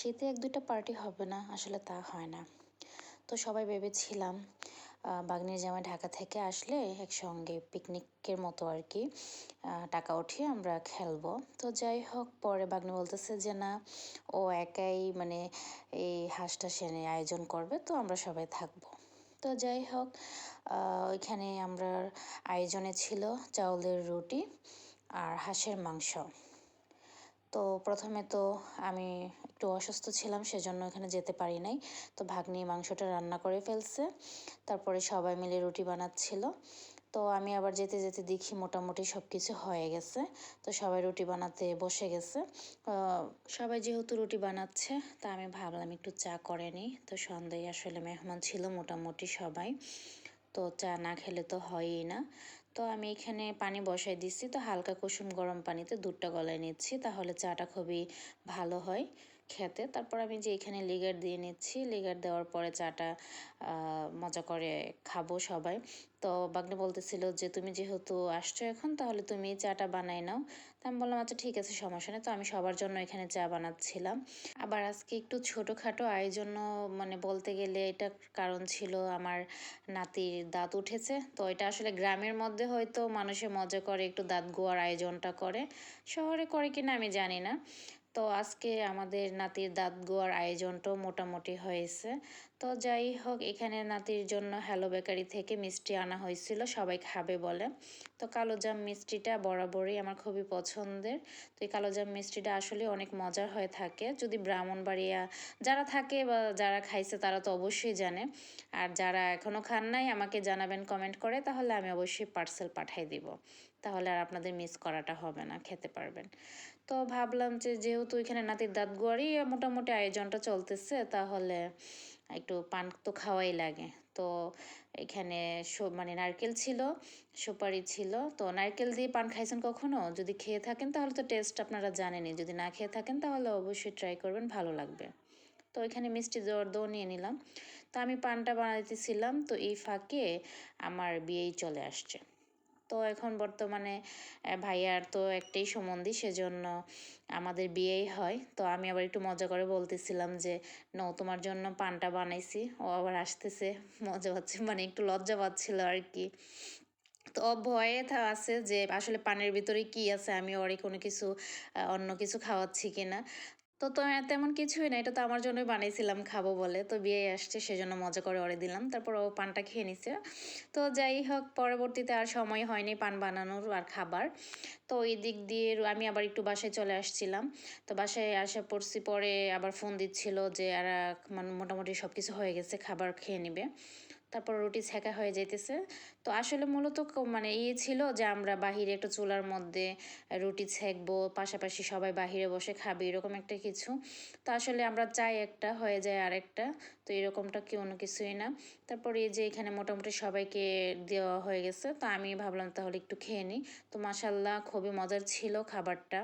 শীতে এক দুইটা পার্টি হবে না, আসলে তা হয় না। তো সবাই ভেবেছিলাম বাগনির জামাই ঢাকা থেকে আসলে একসঙ্গে পিকনিকের মতো আর কি টাকা উঠিয়ে আমরা খেলব। তো যাই হোক, পরে বাগনি বলতেছে যে না, ও একাই মানে এই হাঁসটা সেনে আয়োজন করবে, তো আমরা সবাই থাকব। তো যাই হোক ওইখানে আমরা আয়োজনে ছিল চাউলের রুটি আর হাঁসের মাংস। তো প্রথমে তো আমি একটু অসুস্থ ছিলাম, সেজন্য এখানে যেতে পারি নাই। তো ভাগ্নি মাংসটা রান্না করে ফেলছে, তারপরে সবাই মিলে রুটি বানাচ্ছিল। তো আমি আবার যেতে যেতে দেখি মোটামুটি সব কিছু হয়ে গেছে। তো সবাই রুটি বানাতে বসে গেছে। সবাই যেহেতু রুটি বানাচ্ছে, তা আমি ভাবলাম একটু চা করে নিই। তো সন্ধ্যায় আসলে মেহমান ছিল মোটামুটি সবাই। তো চা না খেলে তো হয়ই না। তো আমি এখানে পানি বসাই দিচ্ছি। তো হালকা কুসুম গরম পানিতে দুধটা গলায় নিচ্ছি, তাহলে চাটা খুবই ভালো হয়। খেতে। তারপর আমি যে এখানে লিগার দিয়ে নিচ্ছি, লিগার দেওয়ার পরে চাটা মজা করে খাব সবাই। তো বাগনি বলতেছিল যে, তুমি যেহেতু আসছো এখন, তাহলে তুমি চাটা বানাই নাও। তা আমি বললাম আচ্ছা ঠিক আছে, সমস্যা নেই। তো আমি সবার জন্য এখানে চা বানাচ্ছিলাম। আবার আজকে একটু ছোটোখাটো আয়োজনও মানে বলতে গেলে এটা কারণ ছিল আমার নাতির দাঁত উঠেছে। তো এটা আসলে গ্রামের মধ্যে হয়তো মানুষে মজা করে, একটু দাঁত গোয়ার আয়োজনটা করে। শহরে করে কিনা আমি জানি না। তো আজকে আমাদের নাতির দাঁত গোয়ার আয়োজনটাও মোটামুটি হয়েছে। তো যাই হোক, এখানে নাতির জন্য হ্যালো বেকারি থেকে মিষ্টি আনা হয়েছিল, সবাই খাবে বলে। তো কালোজাম মিষ্টিটা বরাবরই আমার খুবই পছন্দের। তো এই কালোজাম মিষ্টিটা আসলে অনেক মজার হয়ে থাকে। যদি ব্রাহ্মণবাড়িয়া যারা থাকে বা যারা খাইছে তারা তো অবশ্যই জানে। আর যারা এখনও খান নাই, আমাকে জানাবেন কমেন্ট করে, তাহলে আমি অবশ্যই পার্সেল পাঠাই দিব। তাহলে আর আপনাদের মিস করাটা হবে না, খেতে পারবেন। তো ভাবলাম যে যেহেতু এখানে নাতির দাঁত গোয়ারই মোটামুটি আয়োজনটা চলতেছে, তাহলে একটু পান তো খাওয়াই লাগে। তো এখানে মানে নারকেল ছিল, সুপারি ছিল। তো নারকেল দিয়ে পান খাইছেন কখনো? যদি খেয়ে থাকেন তাহলে তো টেস্ট আপনারা জানেনই। যদি না খেয়ে থাকেন তাহলে অবশ্যই ট্রাই করবেন, ভালো লাগবে। তো এখানে মিষ্টি দো নিয়ে নিলাম। তো আমি পানটা বানাইতেছিলাম, তো এই ফাঁকে আমার বিয়েই চলে আসছে। তো এখন বর্তমানে ভাইয়ার তো একটাই সম্বন্ধী সেজন্য আমাদের বিয়েই হয়। তো আমি আবার একটু মজা করে বলতেছিলাম যে নৌ তোমার জন্য পানটা বানাইছি। ও আবার আসতেছে, মজা পাচ্ছে মানে একটু লজ্জা পাচ্ছিল আর কি তো ভয়ে আছে যে, আসলে পানের ভিতরে কি আছে আমি ওরে কোনো কিছু অন্য কিছু খাওয়াচ্ছি কিনা। তো তো তেমন কিছুই না, এটা তো আমার জন্যই বানিয়েছিলাম খাব বলে। তো বিয়ে আসছে, সেজন্য মজা করে অরে দিলাম। তারপর ও পানটা খেয়ে নিছে। তো যাই হোক, পরবর্তীতে আর সময় হয়নি পান বানানোর আর খাবার। তো এই দিক দিয়ে আমি আবার একটু বাসায় চলে আসছিলাম। তো বাসায় আসা পড়ছি পরে আবার ফোন দিচ্ছিল যে, আর মোটামুটি সব কিছু হয়ে গেছে, খাবার খেয়ে নেবে। তারপর রুটি ছেঁকা হয়ে যাইতেছে। তো আসলে মূলত মানে ইয়ে ছিল যে আমরা বাহিরে একটা চুলার মধ্যে রুটি ছেঁকবো, পাশাপাশি সবাই বাহিরে বসে খাবে, এরকম একটা কিছু। তো আসলে আমরা চাই একটা হয়ে যায় আরেকটা, তো এরকমটা কি অন্য কিছুই না। তারপর এই যে এখানে মোটামুটি সবাইকে দেওয়া হয়ে গেছে, তো আমি ভাবলাম তাহলে একটু খেয়ে নিই। তো মাসাল্লাহ খুবই মজার ছিল খাবারটা।